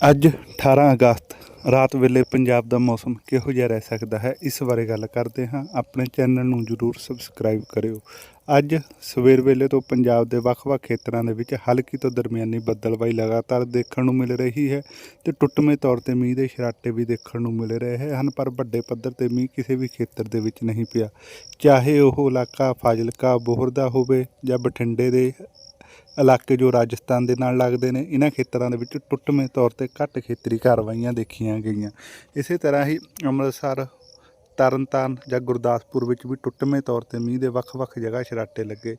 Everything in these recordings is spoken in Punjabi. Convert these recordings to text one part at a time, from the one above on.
ਅੱਜ 18 ਅਗਸਤ, ਰਾਤ ਵੇਲੇ ਪੰਜਾਬ ਦਾ ਮੌਸਮ ਕਿਹੋ ਜਿਹਾ ਰਹਿ ਸਕਦਾ ਹੈ, ਇਸ ਬਾਰੇ ਗੱਲ ਕਰਦੇ ਹਾਂ। ਆਪਣੇ ਚੈਨਲ ਨੂੰ ਜਰੂਰ ਸਬਸਕ੍ਰਾਈਬ ਕਰਿਓ। ਅੱਜ ਸਵੇਰ ਵੇਲੇ ਤੋਂ ਪੰਜਾਬ ਦੇ ਵੱਖ-ਵੱਖ ਖੇਤਰਾਂ ਦੇ ਵਿੱਚ ਹਲਕੀ ਤੋਂ ਦਰਮਿਆਨੀ ਬੱਦਲਬਾਈ ਲਗਾਤਾਰ ਦੇਖਣ ਨੂੰ ਮਿਲ ਰਹੀ ਹੈ ਤੇ ਟੁੱਟਵੇਂ ਤੌਰ ਤੇ ਮੀਂਹ ਦੇ ਛਰਾਟੇ ਵੀ ਦੇਖਣ ਨੂੰ ਮਿਲ ਰਹੇ ਹਨ, ਪਰ ਵੱਡੇ ਪੱਧਰ ਤੇ ਮੀਂਹ ਕਿਸੇ ਵੀ ਖੇਤਰ ਦੇ ਵਿੱਚ ਨਹੀਂ ਪਿਆ। ਚਾਹੇ ਉਹ ਇਲਾਕਾ ਫਾਜ਼ਿਲਕਾ ਬੋਹਰ ਦਾ ਹੋਵੇ ਜਾਂ ਬਠਿੰਡੇ ਦੇ ਇਲਾਕੇ ਜੋ ਰਾਜਸਥਾਨ ਦੇ ਨਾਲ ਲੱਗਦੇ ਨੇ, ਇਹਨਾਂ ਖੇਤਰਾਂ ਦੇ ਵਿੱਚ ਟੁੱਟਵੇਂ ਤੌਰ ਤੇ ਘੱਟ ਖੇਤਰੀ ਕਾਰਵਾਈਆਂ ਦੇਖੀਆਂ ਗਈਆਂ। ਇਸੇ ਤਰ੍ਹਾਂ ਹੀ ਅੰਮ੍ਰਿਤਸਰ, ਤਰਨਤਾਰਨ ਜਾਂ ਗੁਰਦਾਸਪੁਰ ਵਿੱਚ ਵੀ ਟੁੱਟਵੇਂ ਤੌਰ ਤੇ ਮੀਂਹ ਦੇ ਵੱਖ-ਵੱਖ ਜਗ੍ਹਾ ਛਰਾਟੇ ਲੱਗੇ।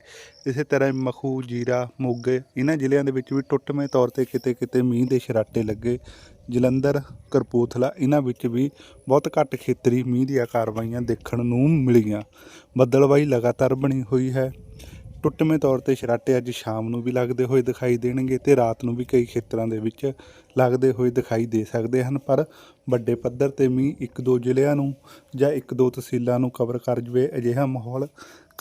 ਇਸੇ ਤਰ੍ਹਾਂ ਮਖੂ, ਜੀਰਾ, ਮੋਗੇ, ਇਹਨਾਂ ਜ਼ਿਲ੍ਹਿਆਂ ਦੇ ਵਿੱਚ ਵੀ ਟੁੱਟਵੇਂ ਤੌਰ ਤੇ ਕਿਤੇ-ਕਿਤੇ ਮੀਂਹ ਦੇ ਛਰਾਟੇ ਲੱਗੇ। ਜਲੰਧਰ ਕਰਪੂਥਲਾ ਇਹਨਾਂ ਵਿੱਚ ਵੀ ਬਹੁਤ ਘੱਟ ਖੇਤਰੀ ਮੀਂਹ ਦੀਆਂ ਕਾਰਵਾਈਆਂ ਦੇਖਣ ਨੂੰ ਮਿਲੀਆਂ। ਬੱਦਲਬਾਈ ਲਗਾਤਾਰ ਬਣੀ ਹੋਈ ਹੈ। ਟੁੱਟਵੇਂ ਤੌਰ ਤੇ ਛਰਾਟੇ ਅੱਜ ਸ਼ਾਮ ਨੂੰ ਵੀ ਲੱਗਦੇ ਹੋਏ ਦਿਖਾਈ ਦੇਣਗੇ ਤੇ ਰਾਤ ਨੂੰ ਵੀ ਕਈ ਖੇਤਰਾਂ ਦੇ ਵਿੱਚ ਲੱਗਦੇ ਹੋਏ ਦਿਖਾਈ ਦੇ ਸਕਦੇ ਹਨ, ਪਰ ਵੱਡੇ ਪੱਧਰ ਤੇ ਮੀਂਹ ਇੱਕ ਦੋ ਜ਼ਿਲ੍ਹਿਆਂ ਨੂੰ ਜਾਂ ਇੱਕ ਦੋ ਤਹਿਸੀਲਾਂ ਨੂੰ ਕਵਰ ਕਰ ਜਵੇ ਅਜਿਹਾ ਮਾਹੌਲ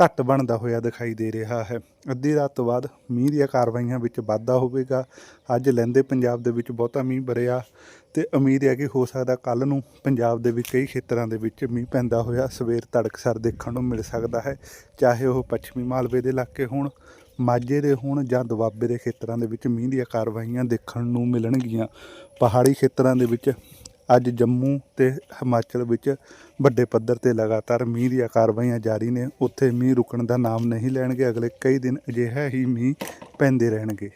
ਘੱਟ ਬਣਦਾ ਹੋਇਆ ਦਿਖਾਈ ਦੇ ਰਿਹਾ ਹੈ। ਅੱਧੀ ਰਾਤ ਤੋਂ ਬਾਅਦ ਮੀਂਹ ਦੀਆਂ ਕਾਰਵਾਈਆਂ ਵਿੱਚ ਵਾਧਾ ਹੋਵੇਗਾ। ਅੱਜ ਲੈਂਦੇ ਪੰਜਾਬ ਦੇ ਵਿੱਚ ਬਹੁਤਾ ਮੀਂਹ ਵਰਿਆ ਤੇ ਉਮੀਦ ਹੈ ਕਿ ਹੋ ਸਕਦਾ ਕੱਲ ਨੂੰ ਪੰਜਾਬ ਦੇ ਵਿੱਚ ਕਈ ਖੇਤਰਾਂ ਦੇ ਵਿੱਚ ਮੀਂਹ ਪੈਂਦਾ ਹੋਇਆ ਸਵੇਰ ਤੜਕਸਰ ਦੇਖਣ ਨੂੰ ਮਿਲ ਸਕਦਾ ਹੈ। ਚਾਹੇ ਉਹ ਪੱਛਮੀ ਮਾਲਵੇ ਦੇ ਇਲਾਕੇ ਹੋਣ, ਮਾਝੇ ਦੇ ਹੋਣ ਜਾਂ ਦੁਆਬੇ ਦੇ ਖੇਤਰਾਂ ਦੇ ਵਿੱਚ ਮੀਂਹ ਦੀਆਂ ਕਾਰਵਾਈਆਂ ਦੇਖਣ ਨੂੰ ਮਿਲਣਗੀਆਂ। ਪਹਾੜੀ ਖੇਤਰਾਂ ਦੇ ਵਿੱਚ ਅੱਜ ਜੰਮੂ ਤੇ ਹਿਮਾਚਲ ਵਿੱਚ ਵੱਡੇ ਪੱਧਰ ਤੇ ਲਗਾਤਾਰ ਮੀਂਹ ਦੀਆਂ ਕਾਰਵਾਈਆਂ ਜਾਰੀ ਨੇ। ਉੱਥੇ ਮੀਂਹ ਰੁਕਣ ਦਾ ਨਾਮ ਨਹੀਂ ਲੈਣਗੇ। ਅਗਲੇ ਕਈ ਦਿਨ ਅਜਿਹਾ ਹੀ ਮੀਂਹ ਪੈਂਦੇ ਰਹਿਣਗੇ।